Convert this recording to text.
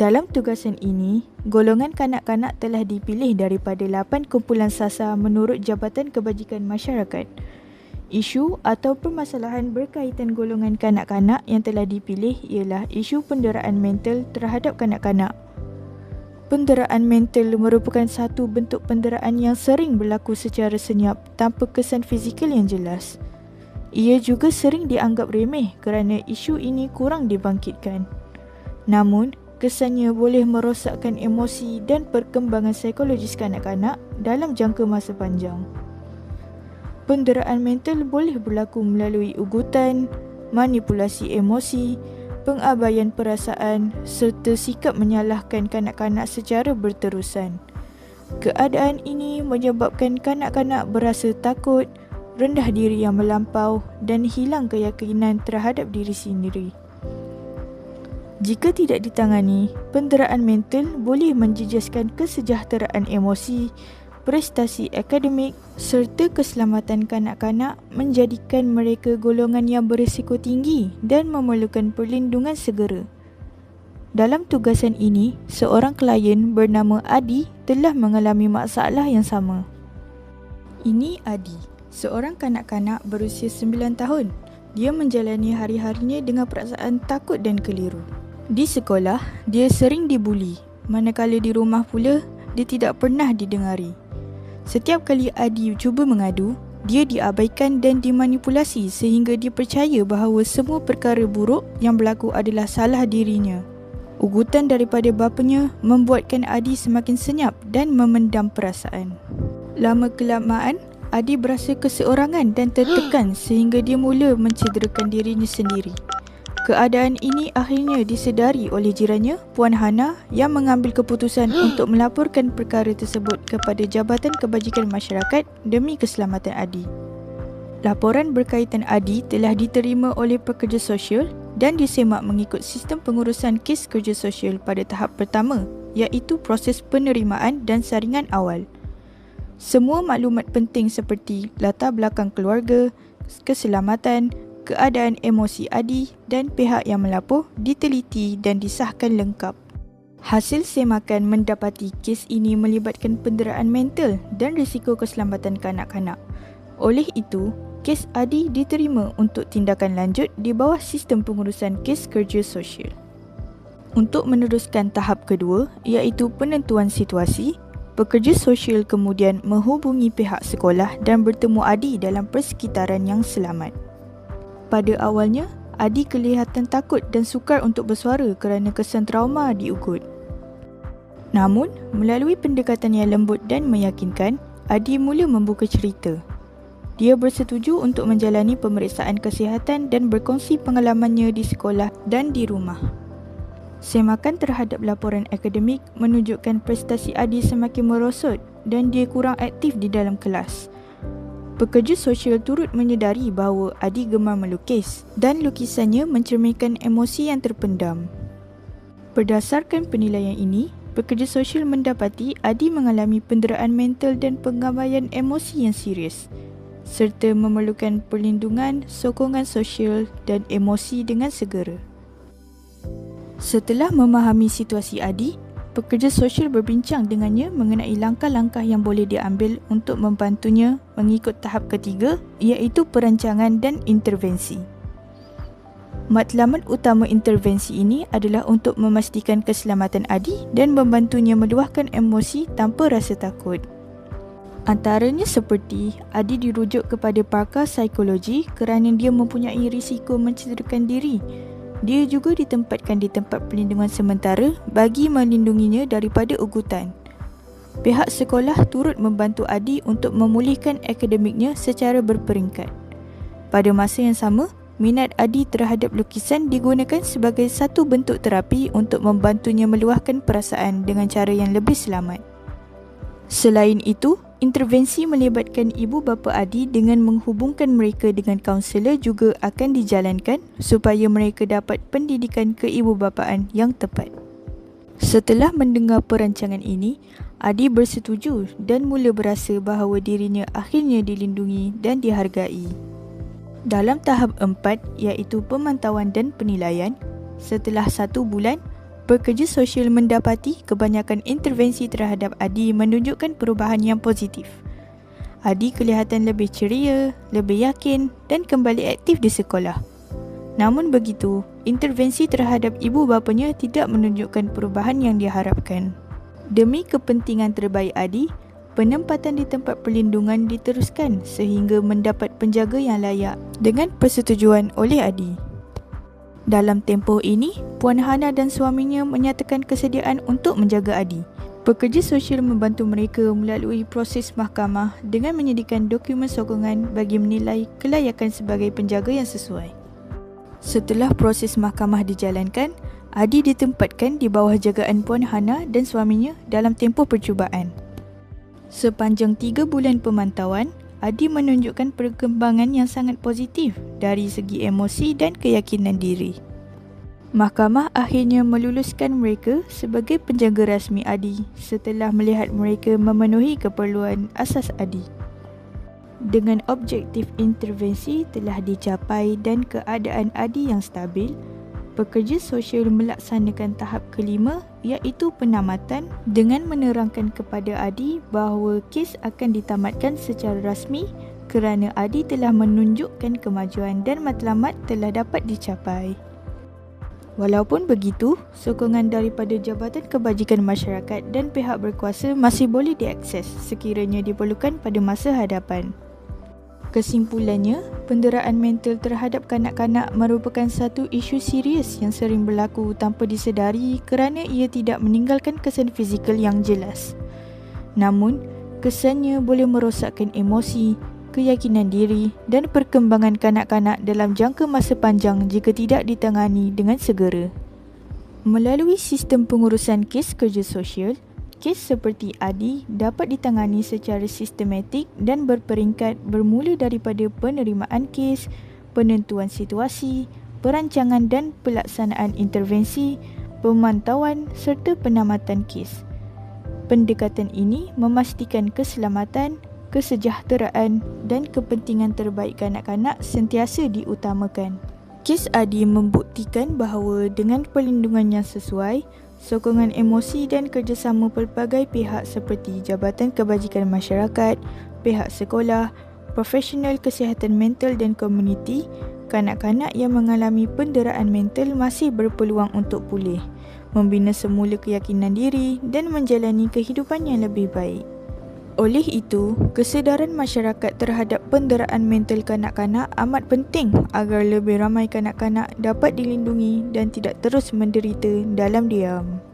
Dalam tugasan ini, golongan kanak-kanak telah dipilih daripada 8 kumpulan sasar menurut Jabatan Kebajikan Masyarakat. Isu atau permasalahan berkaitan golongan kanak-kanak yang telah dipilih ialah isu penderaan mental terhadap kanak-kanak. Penderaan mental merupakan satu bentuk penderaan yang sering berlaku secara senyap tanpa kesan fizikal yang jelas. Ia juga sering dianggap remeh kerana isu ini kurang dibangkitkan. Namun, kesannya boleh merosakkan emosi dan perkembangan psikologis kanak-kanak dalam jangka masa panjang. Penderaan mental boleh berlaku melalui ugutan, manipulasi emosi, pengabaian perasaan serta sikap menyalahkan kanak-kanak secara berterusan. Keadaan ini menyebabkan kanak-kanak berasa takut, rendah diri yang melampau dan hilang keyakinan terhadap diri sendiri. Jika tidak ditangani, penderaan mental boleh menjejaskan kesejahteraan emosi, prestasi akademik serta keselamatan kanak-kanak menjadikan mereka golongan yang berisiko tinggi dan memerlukan perlindungan segera. Dalam tugasan ini, seorang klien bernama Adi telah mengalami masalah yang sama. Ini Adi, seorang kanak-kanak berusia 9 tahun. Dia menjalani hari-harinya dengan perasaan takut dan keliru. Di sekolah, dia sering dibuli, manakala di rumah pula, dia tidak pernah didengari. Setiap kali Adi cuba mengadu, dia diabaikan dan dimanipulasi sehingga dia percaya bahawa semua perkara buruk yang berlaku adalah salah dirinya. Ugutan daripada bapanya membuatkan Adi semakin senyap dan memendam perasaan. Lama kelamaan, Adi berasa keseorangan dan tertekan sehingga dia mula mencederakan dirinya sendiri. Keadaan ini akhirnya disedari oleh jirannya, Puan Hana yang mengambil keputusan untuk melaporkan perkara tersebut kepada Jabatan Kebajikan Masyarakat demi keselamatan Adi. Laporan berkaitan Adi telah diterima oleh pekerja sosial dan disemak mengikut sistem pengurusan kes kerja sosial pada tahap pertama iaitu proses penerimaan dan saringan awal. Semua maklumat penting seperti latar belakang keluarga, keselamatan, keadaan emosi Adi dan pihak yang melapor diteliti dan disahkan lengkap. Hasil semakan mendapati kes ini melibatkan penderaan mental dan risiko keselamatan kanak-kanak. Oleh itu, kes Adi diterima untuk tindakan lanjut di bawah sistem pengurusan kes kerja sosial. Untuk meneruskan tahap kedua iaitu penentuan situasi, pekerja sosial kemudian menghubungi pihak sekolah dan bertemu Adi dalam persekitaran yang selamat. Pada awalnya, Adi kelihatan takut dan sukar untuk bersuara kerana kesan trauma diugut. Namun, melalui pendekatan yang lembut dan meyakinkan, Adi mula membuka cerita. Dia bersetuju untuk menjalani pemeriksaan kesihatan dan berkongsi pengalamannya di sekolah dan di rumah. Semakan terhadap laporan akademik menunjukkan prestasi Adi semakin merosot dan dia kurang aktif di dalam kelas. Pekerja sosial turut menyedari bahawa Adi gemar melukis dan lukisannya mencerminkan emosi yang terpendam. Berdasarkan penilaian ini, pekerja sosial mendapati Adi mengalami penderaan mental dan pengabaian emosi yang serius serta memerlukan perlindungan, sokongan sosial dan emosi dengan segera. Setelah memahami situasi Adi, pekerja sosial berbincang dengannya mengenai langkah-langkah yang boleh diambil untuk membantunya mengikut tahap ketiga iaitu perancangan dan intervensi. Matlamat utama intervensi ini adalah untuk memastikan keselamatan Adi dan membantunya meluahkan emosi tanpa rasa takut. Antaranya seperti Adi dirujuk kepada pakar psikologi kerana dia mempunyai risiko mencederakan diri dia juga ditempatkan di tempat perlindungan sementara bagi melindunginya daripada ugutan. Pihak sekolah turut membantu Adi untuk memulihkan akademiknya secara berperingkat. Pada masa yang sama, minat Adi terhadap lukisan digunakan sebagai satu bentuk terapi untuk membantunya meluahkan perasaan dengan cara yang lebih selamat. Selain itu, Intervensi melibatkan ibu bapa Adi dengan menghubungkan mereka dengan kaunselor juga akan dijalankan supaya mereka dapat pendidikan keibubapaan yang tepat. Setelah mendengar perancangan ini, Adi bersetuju dan mula berasa bahawa dirinya akhirnya dilindungi dan dihargai. Dalam tahap empat iaitu pemantauan dan penilaian, setelah satu bulan, Pekerja sosial mendapati kebanyakan intervensi terhadap Adi menunjukkan perubahan yang positif. Adi kelihatan lebih ceria, lebih yakin dan kembali aktif di sekolah. Namun begitu, intervensi terhadap ibu bapanya tidak menunjukkan perubahan yang diharapkan. Demi kepentingan terbaik Adi, penempatan di tempat perlindungan diteruskan sehingga mendapat penjaga yang layak dengan persetujuan oleh Adi. Dalam tempoh ini, Puan Hana dan suaminya menyatakan kesediaan untuk menjaga Adi. Pekerja sosial membantu mereka melalui proses mahkamah dengan menyediakan dokumen sokongan bagi menilai kelayakan sebagai penjaga yang sesuai. Setelah proses mahkamah dijalankan, Adi ditempatkan di bawah jagaan Puan Hana dan suaminya dalam tempoh percubaan. Sepanjang tiga bulan pemantauan, Adi menunjukkan perkembangan yang sangat positif dari segi emosi dan keyakinan diri. Mahkamah akhirnya meluluskan mereka sebagai penjaga rasmi Adi setelah melihat mereka memenuhi keperluan asas Adi dengan objektif intervensi telah dicapai dan keadaan Adi yang stabil, pekerja sosial melaksanakan tahap kelima iaitu penamatan dengan menerangkan kepada Adi bahawa kes akan ditamatkan secara rasmi kerana Adi telah menunjukkan kemajuan dan matlamat telah dapat dicapai. Walaupun begitu, sokongan daripada Jabatan Kebajikan Masyarakat dan pihak berkuasa masih boleh diakses sekiranya diperlukan pada masa hadapan. Kesimpulannya, penderaan mental terhadap kanak-kanak merupakan satu isu serius yang sering berlaku tanpa disedari kerana ia tidak meninggalkan kesan fizikal yang jelas. Namun, kesannya boleh merosakkan emosi, keyakinan diri dan perkembangan kanak-kanak dalam jangka masa panjang jika tidak ditangani dengan segera. Melalui sistem pengurusan kes kerja sosial, kes seperti Adi dapat ditangani secara sistematik dan berperingkat bermula daripada penerimaan kes, penentuan situasi, perancangan dan pelaksanaan intervensi, pemantauan serta penamatan kes. Pendekatan ini memastikan keselamatan, kesejahteraan dan kepentingan terbaik kanak-kanak sentiasa diutamakan. Kes Adi membuktikan bahawa dengan perlindungan yang sesuai, sokongan emosi dan kerjasama pelbagai pihak seperti Jabatan Kebajikan Masyarakat, pihak sekolah, profesional kesihatan mental dan komuniti, kanak-kanak yang mengalami penderaan mental masih berpeluang untuk pulih, membina semula keyakinan diri dan menjalani kehidupan yang lebih baik. Oleh itu, kesedaran masyarakat terhadap penderaan mental kanak-kanak amat penting agar lebih ramai kanak-kanak dapat dilindungi dan tidak terus menderita dalam diam.